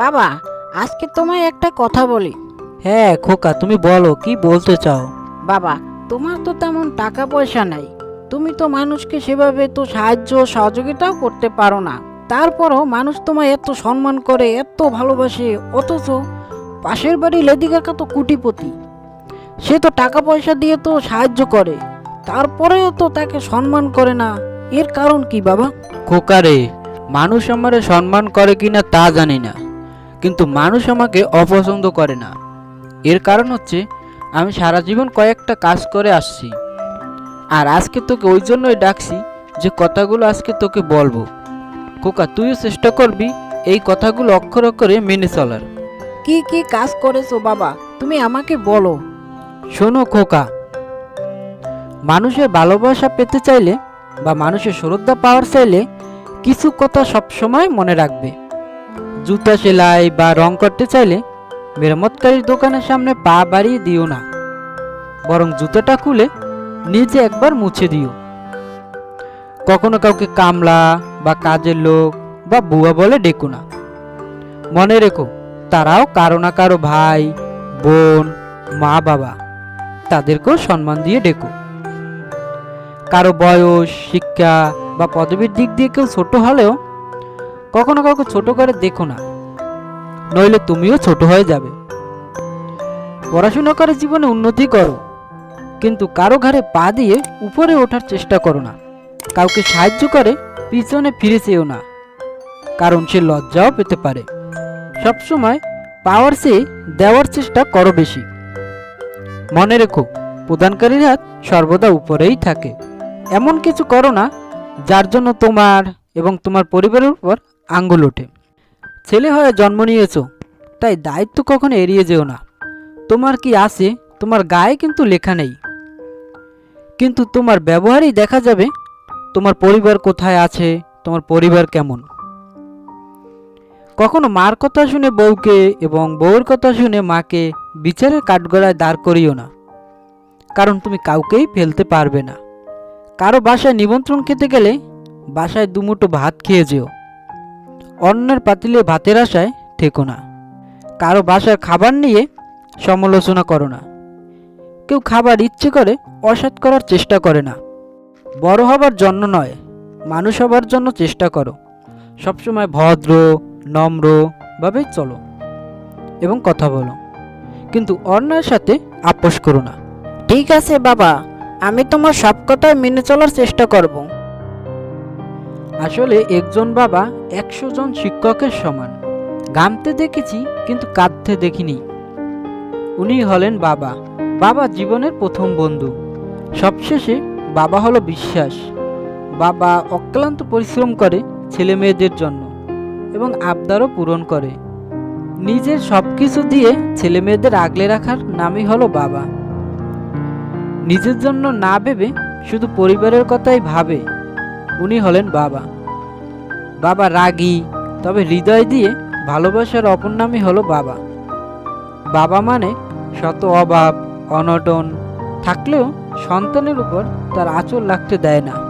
বাবা আজকে তোমায় একটা কথা বলি। হ্যাঁ খোকা তুমি বলো কি বলতে চাও? বাবা তোমার তো তেমন টাকা পয়সা নাই। তুমি তো মানুষকে সেভাবে তো সাহায্য সহযোগিতাও করতে পারো না। তারপরও মানুষ তোমায় এত সম্মান করে এত ভালোবাসে অথচ পাশের বাড়ি লেডি কাকা তো কুটিপতি। সে তো টাকা পয়সা দিয়ে তো সাহায্য করে তারপরেও তো তাকে সম্মান করে না। এর কারণ কি বাবা? খোকারে মানুষ আমারে সম্মান করে কিনা তা জানি না। কিন্তু মানুষ আমাকে অপছন্দ করে না। এর কারণ হচ্ছে আমি সারা জীবন কয়েকটা কাজ করে আসছি। আর আজকে তোকে ওই জন্যই ডাকছি যে কথাগুলো আজকে তোকে বলব। খোকা তুইও চেষ্টা করবি এই কথাগুলো অক্ষর অক্ষরে মেনে চলার। কি কি কাজ করেছ বাবা? তুমি আমাকে বলো। শোনো খোকা মানুষের ভালোবাসা পেতে চাইলে বা মানুষের শ্রদ্ধা পাওয়ার চাইলে কিছু কথা সবসময় মনে রাখবে। জুতা সেলাই বা রং করতে চাইলে মেরামতকারীর দোকানের সামনে পা বাড়িয়ে দিও না। বরং জুতাটা খুলে নিজে একবার মুছে দিও। কখনো কাউকে কামলা বা কাজের লোক বা বুয়া বলে ডেকো না। মনে রেখো, তারাও কারও না কারও ভাই, বোন, মা, বাবা, তাদেরকেও সম্মান দিয়ে ডেকো। কারও বয়স, শিক্ষা বা পদবীর দিক দিয়ে কেউ ছোট হলেও কখনো কাউকে ছোট করে দেখো না। নইলে তুমিও ছোট হয়ে যাবে। পড়াশোনা করে জীবনে উন্নতি করো, কিন্তু কারও ঘাড়ে পা দিয়ে উপরে ওঠার চেষ্টা করো না। কাউকে সাহায্য করে পিছনে ফিরে চেয়েও না, কারণ সে লজ্জাও পেতে পারে। সবসময় পাওয়ার চেয়ে দেওয়ার চেষ্টা করো বেশি। মনে রেখো, প্রদানকারীর হাত সর্বদা উপরেই থাকে। এমন কিছু করো না, যার জন্য তোমার এবং তোমার পরিবারের উপর আঙ্গুল ওঠে। ছেলে হয়ে জন্ম নিয়েছ, তাই দায়িত্ব কখনো এড়িয়ে যেও না। তোমার কি আছে, তোমার গায়ে কিন্তু লেখা নেই। কিন্তু তোমার ব্যবহারেই দেখা যাবে, তোমার পরিবার কোথায় আছে, তোমার পরিবার কেমন। কখনো মার কথা শুনে বউকে এবং বউর কথা শুনে মাকে বিচারের কাঠগড়ায় দাঁড় করিও না, কারণ তুমি কাউকেই ফেলতে পারবে না। কারও বাসায় নিমন্ত্রণ খেতে গেলে বাসায় দুমুটো ভাত খেয়ে যেও। অন্যের পাতিলে ভাতের আশায় ঠেকো না। কারও বাসার খাবার নিয়ে সমালোচনা করো না। কেউ খাবার ইচ্ছে করে অসৎ করার চেষ্টা করে না। বড় হবার জন্য নয়, মানুষ হবার জন্য চেষ্টা করো। সবসময় ভদ্র, নম্র ভাবে চলো এবং কথা বলো। কিন্তু অন্যের সাথে আপোষ করো না। ঠিক আছে বাবা, আমি তোমার সব কথাই মেনে চলার চেষ্টা করব। আসলে একজন বাবা একশো জন শিক্ষকের সমান। গামতে দেখেছি, কিন্তু কাঁদতে দেখিনি। উনি হলেন বাবা। বাবা জীবনের প্রথম বন্ধু। সবশেষে বাবা হলো বিশ্বাস। বাবা অক্লান্ত পরিশ্রম করে ছেলে মেয়েদের জন্য এবং আবদারও পূরণ করে। নিজের সব কিছু দিয়ে ছেলে মেয়েদের আগলে রাখার নামই হলো বাবা। নিজের জন্য না ভেবে শুধু পরিবারের কথাই ভাবে। উনি হলেন বাবা। বাবা রাগী, তবে হৃদয় দিয়ে ভালোবাসার অপর নামই হলো বাবা। বাবা মানে শত অভাব, অনটন, থাকলেও সন্তানের উপর তার আঁচল লাগতে দেয় না।